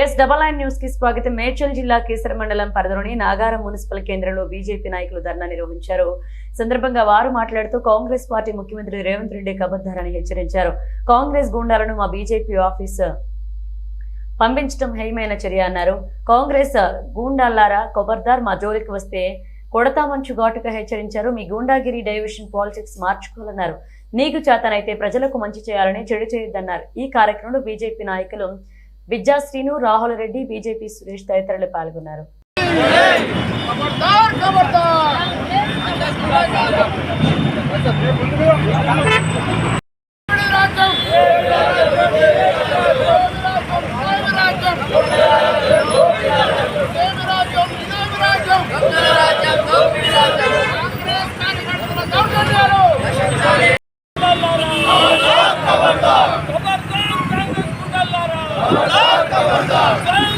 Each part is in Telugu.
ఎస్ డబల్ నైన్ న్యూస్కి స్వాగతం. మేడ్చల్ జిల్లా కేసర మండలం పరిధిలోని నాగారం మున్సిపల్ కేంద్రంలో బీజేపీ నాయకులు ధర్నా నిర్వహించారు. సందర్భంగా వారు మాట్లాడుతూ కాంగ్రెస్ పార్టీ ముఖ్యమంత్రి రేవంత్ రెడ్డి కబద్దారని హెచ్చరించారు. కాంగ్రెస్ గుండాలను మా బీజేపీ ఆఫీస్ పంపించడం హేయమైన చర్య అన్నారు. కాంగ్రెస్ గూండాలారా కొబర్దార్ మా జోలికి వస్తే కొడతామంచు ఘాటుగా హెచ్చరించారు. మీ గూండాగిరి డైవిషన్ పాలిటిక్స్ మార్చుకోవాలన్నారు. నీకు చేతనైతే ప్రజలకు మంచి చేయాలని చెడు చేయొద్దన్నారు. ఈ కార్యక్రమంలో బీజేపీ నాయకులు విద్యాశ్రీను రాహుల్ రెడ్డి బీజేపీ సురేష్ తదితరులు పాల్గొన్నారు. నా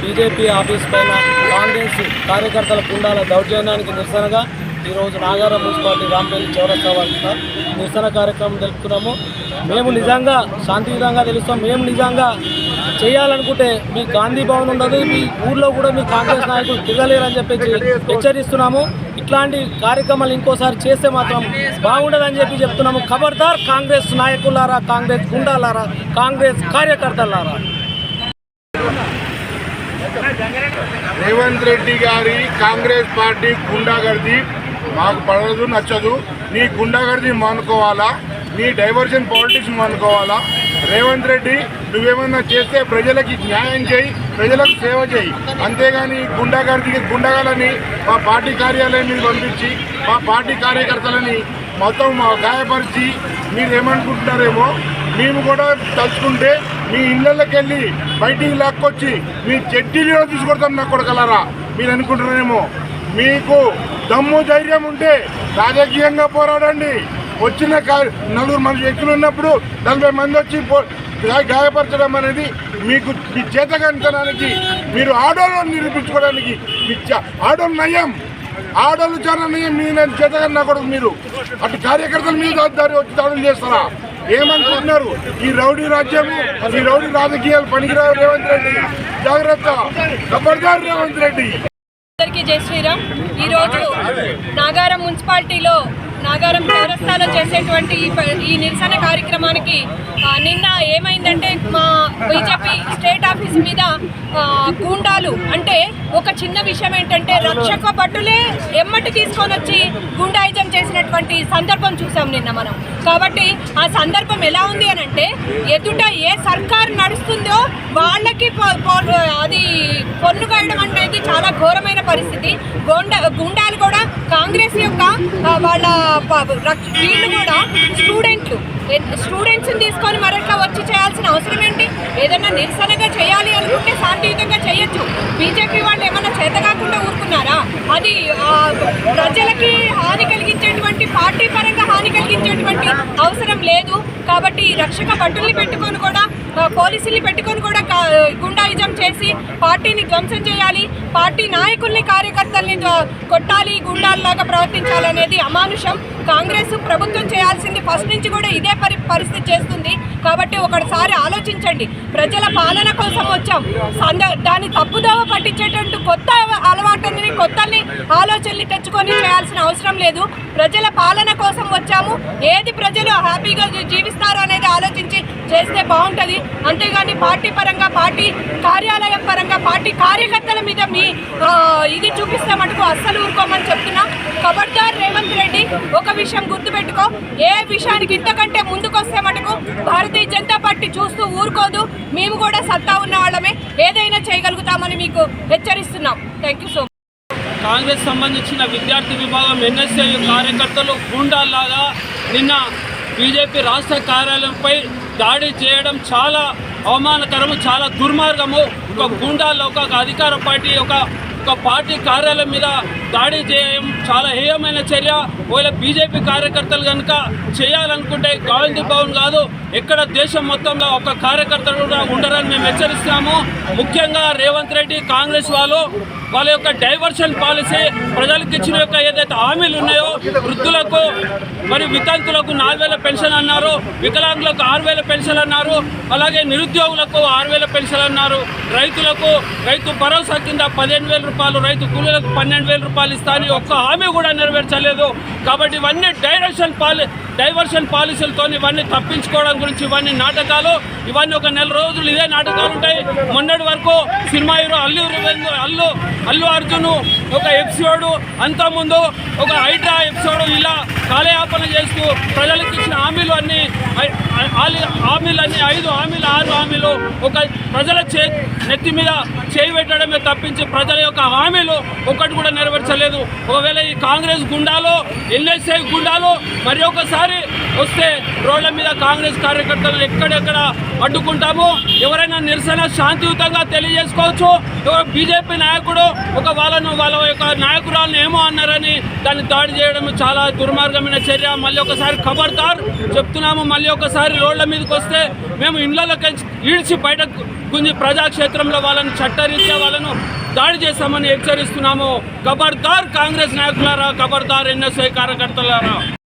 బీజేపీ ఆఫీస్ పైన కాంగ్రెస్ కార్యకర్తల కుండాల దౌర్జన్యానికి నిరసనగా ఈరోజు నాగారం మున్సిపాలిటీ రాంపల్లి చౌరస్తా సార్ నిరసన కార్యక్రమం తెలుపుతున్నాము మేము నిజంగా శాంతియుతంగా తెలుస్తాం. మేము నిజంగా చేయాలనుకుంటే మీ గాంధీ భవన్ ఉండదు. మీ ఊర్లో కూడా మీ కాంగ్రెస్ నాయకులు తిరగలేరని చెప్పేసి హెచ్చరిస్తున్నాము. ఇట్లాంటి కార్యక్రమాలు ఇంకోసారి చేస్తే మాత్రం బాగుండదని చెప్పి చెప్తున్నాము. ఖబర్దార్ కాంగ్రెస్ నాయకులారా కాంగ్రెస్ గుండాలారా కాంగ్రెస్ కార్యకర్తలారా. రేవంత్ రెడ్డి గారి కాంగ్రెస్ పార్టీ గుండాగర్ది. మాకు పడదు నచ్చదు. నీ గుండాగర్ది మానుకోవాలా? నీ డైవర్షన్ పాలిటిక్స్ మానుకోవాలా? రేవంత్ రెడ్డి నువ్వేమన్నా చేస్తే ప్రజలకి న్యాయం చేయి ప్రజలకు సేవ చేయి. అంతేగాని గుండాగర్దికి గుండగలని మా పార్టీ కార్యాలయం మీద పంపించి మా పార్టీ కార్యకర్తలని మొత్తం మా గాయపరిచి మీరు ఏమనుకుంటున్నారేమో మేము కూడా తలుచుకుంటే మీ ఇళ్ళకి వెళ్ళి బయటికి లాక్కొచ్చి మీ చెడ్డీలో తీసుకొడతాం నా కొడకలరా. మీరు అనుకుంటున్నారేమో. మీకు దమ్ము ధైర్యం ఉంటే రాజకీయంగా పోరాడండి. వచ్చిన నలుగురు మంది వ్యక్తులు ఉన్నప్పుడు నలభై మంది వచ్చి పో- గాయపరచడం అనేది మీకు మీ చేతకంతనానికి మీరు ఆడోళ్ళని నిరూపించుకోవడానికి మీ ఆడోళ్ళు నయం. ఆడోళ్ళు చాలా నయం మీ చేతగా నా కొడుకు మీరు. అటు కార్యకర్తల మీద దారి వచ్చి దాడులు చేస్తారా? ఏమనుకుంటున్నారు? ఈ రౌడీ రాజ్యం ఈ రౌడీ రాజకీయాలు పనికిరావు రేవంత్ రెడ్డి. జాగ్రత్త. రేవంత్ రెడ్డి. అందరికీ జై శ్రీరామ్. ఈరోజు నాగారం మున్సిపాలిటీలో నాగారం చౌరస్తాలో చేసేటువంటి ఈ ఈ నిరసన కార్యక్రమానికి నిన్న ఏమైందంటే మా బీజేపీ స్టేట్ ఆఫీస్ మీద గూండాలు అంటే ఒక చిన్న విషయం ఏంటంటే రక్షక భటులే ఎమ్మటి తీసుకొని వచ్చి గుండాయిజం చేసినటువంటి సందర్భం చూసాం నిన్న మనం. కాబట్టి ఆ సందర్భం ఎలా ఉంది అని అంటే ఎదుట ఏ సర్కారు నడుస్తుందో వాళ్ళకి ప- ప- అది పొన్ను కాయడం అనేది చాలా ఘోరమైన పరిస్థితి. గోండ గుండాలు కూడా కాంగ్రెస్ యొక్క వాళ్ళ వీళ్ళు కూడా స్టూడెంట్లు. స్టూడెంట్స్ని తీసుకొని మరట్లా వచ్చి చేయాల్సిన అవసరం ఏంటి? ఏదైనా నిరసనగా చేయాలి అనుకుంటే శాంతియుతంగా చేయొచ్చు. బీజేపీ వాళ్ళు ఏమన్నా చేత కాకుండా ఊరుకున్నారా? అది ప్రజలకి అవసరం లేదు. కాబట్టి రక్షక భటుల్ని పెట్టుకొని కూడా పోలీసుల్ని పెట్టుకొని కూడా కా- గుండాయిజం చేసి పార్టీని ధ్వంసం చేయాలి. పార్టీ నాయకుల్ని కార్యకర్తల్ని కొట్టాలి గుండాల్లాగా ప్రవర్తించాలనేది అమానుషం. కాంగ్రెస్ ప్రభుత్వం చేయాల్సింది ఫస్ట్ నుంచి కూడా ఇదే పరి పరిస్థితి చేస్తుంది. కాబట్టి ఒకసారి ఆలోచించండి. ప్రజల పాలన కోసం వచ్చాం. సంద దాన్ని తప్పుదోవ పట్టించేటట్టు కొత్త అలవాటుని కొత్తల్ని ఆలోచనలు తెచ్చుకొని చేయాల్సిన అవసరం లేదు. ప్రజల పాలన కోసం వచ్చాము. ఏది ప్రజలు హ్యాపీగా జీవిస్తారు అనేది ఆలోచించి చేస్తే బాగుంటుంది. అంతేగాని పార్టీ పరంగా పార్టీ కార్యాలయం పరంగా పార్టీ కార్యకర్తల మీద మీ ఇది చూపిస్తే మటుకు అస్సలు ఊరుకోమని చెప్తున్నా. ఖబర్దార్ రేవంత్ రెడ్డి ఒక విషయం గుర్తుపెట్టుకో. ఏ విషయానికి ఇంతకంటే ముందుకొస్తే మటుకు భారతీయ జనతా పార్టీ చూస్తూ ఊరుకోదు. మేము కూడా సత్తా ఉన్న వాళ్ళమే. ఏదైనా చేయగలుగుతామని మీకు హెచ్చరిస్తున్నాం. Thank you so much Congress సంబంధించిన విద్యార్థి విభాగం ఎన్ఎస్ఏ కార్యకర్తలు గుండాల్లాగా నిన్న బీజేపీ రాష్ట్ర కార్యాలయంపై దాడి చేయడం చాలా అవమానకరము చాలా దుర్మార్గము. ఒక గుండాల్లో ఒక అధికార పార్టీ ఒక ఒక పార్టీ కార్యాలయం మీద దాడి చేయడం చాలా హేయమైన చర్య. ఒకవేళ బీజేపీ కార్యకర్తలు కనుక చేయాలనుకుంటే గాంధీ భవన్ కాదు ఎక్కడ దేశం మొత్తంలో ఒక కార్యకర్తలు కూడా ఉండరని మేము హెచ్చరిస్తున్నాము ముఖ్యంగా రేవంత్ రెడ్డి కాంగ్రెస్ వాళ్ళు వాళ్ళ యొక్క డైవర్షన్ పాలసీ ప్రజలకు ఇచ్చిన యొక్క ఏదైతే హామీలు ఉన్నాయో వృద్ధులకు మరి వితంతులకు నాలుగు వేల పెన్షన్ అన్నారు వికలాంగులకు ఆరు వేల పెన్షన్ అన్నారు అలాగే నిరుద్యోగులకు ఆరు వేల పెన్షన్ అన్నారు రైతులకు రైతు భరోసా కింద పదిహేను వేల రూపాయలు రైతు కూలీలకు పన్నెండు వేల రూపాయలు ఇస్తాను ఒక్క హామీ కూడా నెరవేర్చలేదు. కాబట్టి ఇవన్నీ డైరెక్షన్ పాలి డైవర్షన్ పాలసీలతో ఇవన్నీ తప్పించుకోవడం గురించి ఇవన్నీ నాటకాలు ఇవన్నీ ఒక నెల రోజులు ఇదే నాటకాలు ఉంటాయి. మొన్నటి వరకు సినిమా హీరో అల్లు రవీంద్ర అల్లు అల్లు అర్జున్ ఒక ఎపిసోడ్ అంతకుముందు ఒక హైడ్రా ఎపిసోడ్ ఇలా కాలయాపన చేస్తూ ప్రజలకు ఇచ్చిన హామీలు అన్నీ హామీలన్నీ ఐదు హామీలు ఆరు హామీలు ఒక ప్రజల చే నెత్తి మీద చేయి పెట్టడమే తప్పించి ప్రజల యొక్క హామీలు ఒకటి కూడా నెరవేర్చలేదు. ఒకవేళ ఈ కాంగ్రెస్ గుండాలో ఎన్ఎస్ఐ గుండాలో మరి ఒకసారి వస్తే రోడ్ల మీద కాంగ్రెస్ కార్యకర్తలను ఎక్కడెక్కడ అడ్డుకుంటాము ఎవరైనా నిరసన శాంతియుతంగా తెలియజేసుకోవచ్చు. బీజేపీ నాయకుడు ఒక వాళ్ళను వాళ్ళ యొక్క నాయకురాలను ఏమో అన్నారని దాన్ని దాడి చేయడం చాలా దుర్మార్గమైన చర్య. మళ్ళీ ఒకసారి ఖబర్దార్ చెప్తున్నాము. మళ్ళీ ఒకసారి రోడ్ల మీదకి వస్తే మేము ఇండ్లలోకి ఈడ్చి బయట గుంజి ప్రజాక్షేత్రంలో వాళ్ళని చట్టరీత్యా వాళ్ళను దాడి చేస్తామని హెచ్చరిస్తున్నాము. ఖబర్దార్ కాంగ్రెస్ నాయకులారా ఖబర్దార్ ఎన్ఎస్ఐ కార్యకర్తలారా.